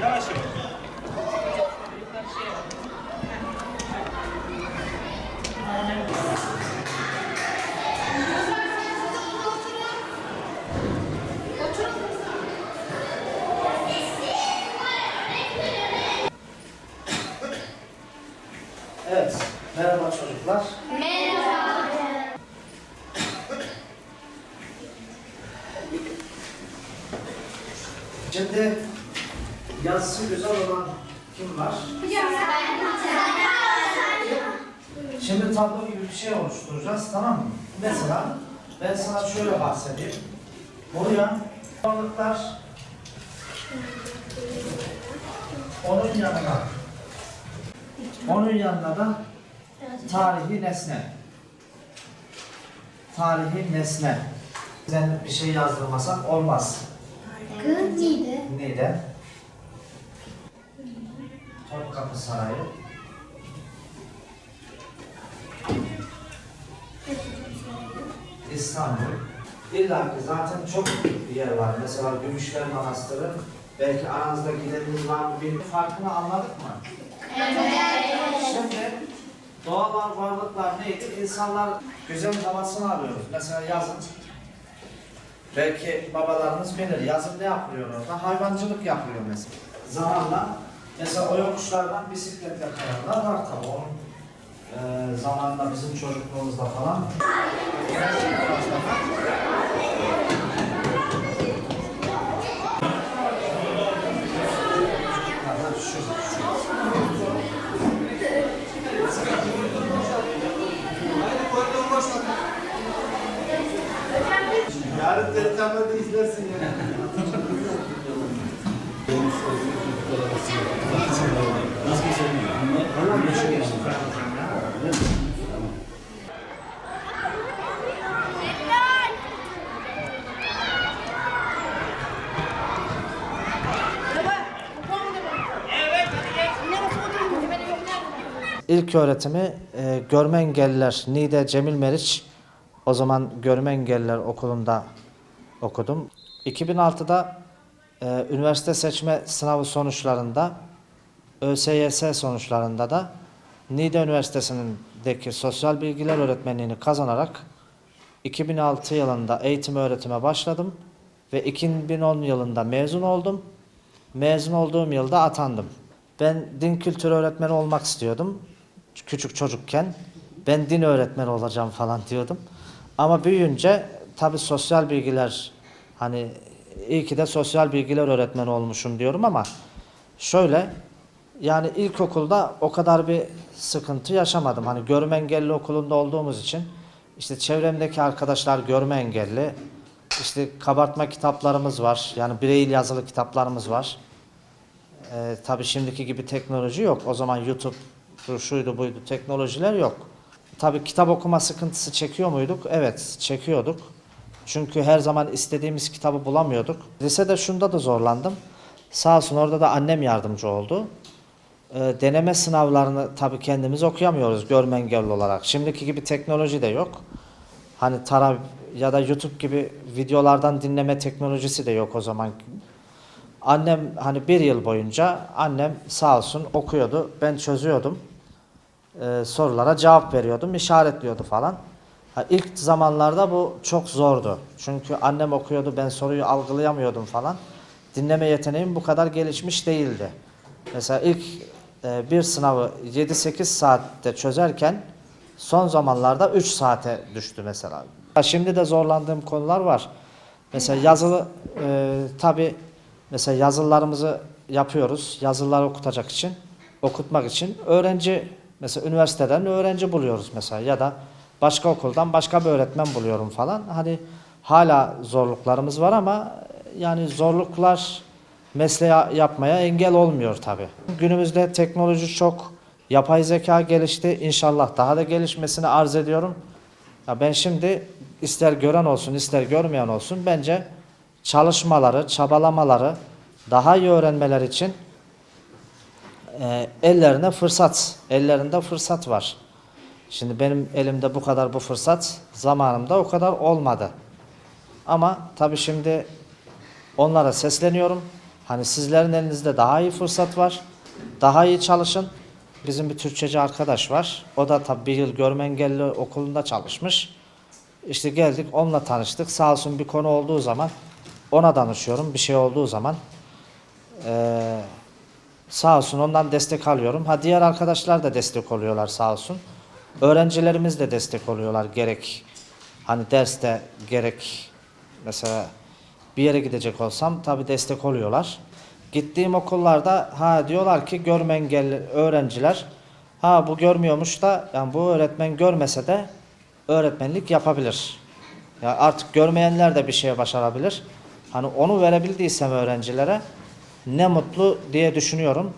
Yavaş yavaş. Evet, merhaba çocuklar. Şimdi yazısı güzel olan kim var? Şimdi tablo gibi bir şey oluşturacağız, tamam mı? Mesela ben sana şöyle bahsedeyim. Buraya varlıklar onun yanına onun yanına da tarihi nesne. Tarihi nesne. Sen bir şey yazdırmasak olmaz. Neydi? Topkapı Sarayı. İstanbul. İlla ki zaten çok bir yer var. Mesela Gümüşler Manastırı. Belki aranızda gideniniz var mı bilmiyorum. Farkını anladık mı? Şimdi doğal varlıklar neydi? İnsanlar güzel havasını arıyoruz. Mesela yazın belki babalarınız bilir. Yazın ne yapılıyor orada? Hayvancılık yapılıyor mesela. Zamanla mesela o yokuşlardan bisiklet yapanlar var tabii. Onun e, zamanında bizim çocukluğumuzda falan. İlk öğretimi e, görme engelliler Niğde Cemil Meriç o zaman görme engelliler okulunda okudum. 2006'da e, üniversite seçme sınavı sonuçlarında ÖSYS sonuçlarında da Niğde Üniversitesi'ndeki sosyal bilgiler öğretmenliğini kazanarak 2006 yılında eğitim öğretime başladım ve 2010 yılında mezun oldum. Mezun olduğum yılda atandım. Ben din kültürü öğretmeni olmak istiyordum. Küçük çocukken ben din öğretmeni olacağım falan diyordum. Ama büyüyünce tabii sosyal bilgiler hani iyi ki de sosyal bilgiler öğretmeni olmuşum diyorum ama şöyle yani ilkokulda o kadar bir sıkıntı yaşamadım. Hani görme engelli okulunda olduğumuz için işte çevremdeki arkadaşlar görme engelli. İşte kabartma kitaplarımız var. Yani bireyil yazılı kitaplarımız var. Ee, tabii şimdiki gibi teknoloji yok. O zaman YouTube şuydu buydu teknolojiler yok. Tabii kitap okuma sıkıntısı çekiyor muyduk? Evet çekiyorduk. Çünkü her zaman istediğimiz kitabı bulamıyorduk. Lisede şunda da zorlandım. Sağ olsun orada da annem yardımcı oldu. Ee, deneme sınavlarını tabii kendimiz okuyamıyoruz görme engelli olarak. Şimdiki gibi teknoloji de yok. Hani tara ya da YouTube gibi videolardan dinleme teknolojisi de yok o zaman. Annem hani bir yıl boyunca annem sağ olsun okuyordu. Ben çözüyordum. Ee, sorulara cevap veriyordum, işaretliyordu falan. Ha, ilk zamanlarda bu çok zordu. Çünkü annem okuyordu, ben soruyu algılayamıyordum falan. Dinleme yeteneğim bu kadar gelişmiş değildi. Mesela ilk e, bir sınavı 7-8 saatte çözerken son zamanlarda 3 saate düştü mesela. Ha, Şimdi de zorlandığım konular var. Mesela yazılı e, tabi mesela yazılarımızı yapıyoruz. Yazıları okutacak için, okutmak için öğrenci mesela üniversiteden öğrenci buluyoruz mesela ya da başka okuldan başka bir öğretmen buluyorum falan. Hani hala zorluklarımız var ama yani zorluklar mesleği yapmaya engel olmuyor tabi. Günümüzde teknoloji çok, yapay zeka gelişti. İnşallah daha da gelişmesini arz ediyorum. Ya ben şimdi ister gören olsun ister görmeyen olsun bence çalışmaları, çabalamaları daha iyi öğrenmeler için e, ellerine fırsat, ellerinde fırsat var. Şimdi benim elimde bu kadar bu fırsat, zamanımda o kadar olmadı. Ama tabii şimdi onlara sesleniyorum. Hani sizlerin elinizde daha iyi fırsat var. Daha iyi çalışın. Bizim bir Türkçeci arkadaş var. O da tabii bir yıl görme engelli okulunda çalışmış. İşte geldik onunla tanıştık. Sağ olsun bir konu olduğu zaman ona danışıyorum. Bir şey olduğu zaman. Ee, sağ olsun ondan destek alıyorum. Ha diğer arkadaşlar da destek oluyorlar sağ olsun. Öğrencilerimiz de destek oluyorlar gerek hani derste gerek mesela bir yere gidecek olsam tabi destek oluyorlar. Gittiğim okullarda ha diyorlar ki görme engelli öğrenciler ha bu görmüyormuş da yani bu öğretmen görmese de öğretmenlik yapabilir. Ya artık görmeyenler de bir şeye başarabilir. Hani onu verebildiysem öğrencilere ne mutlu diye düşünüyorum.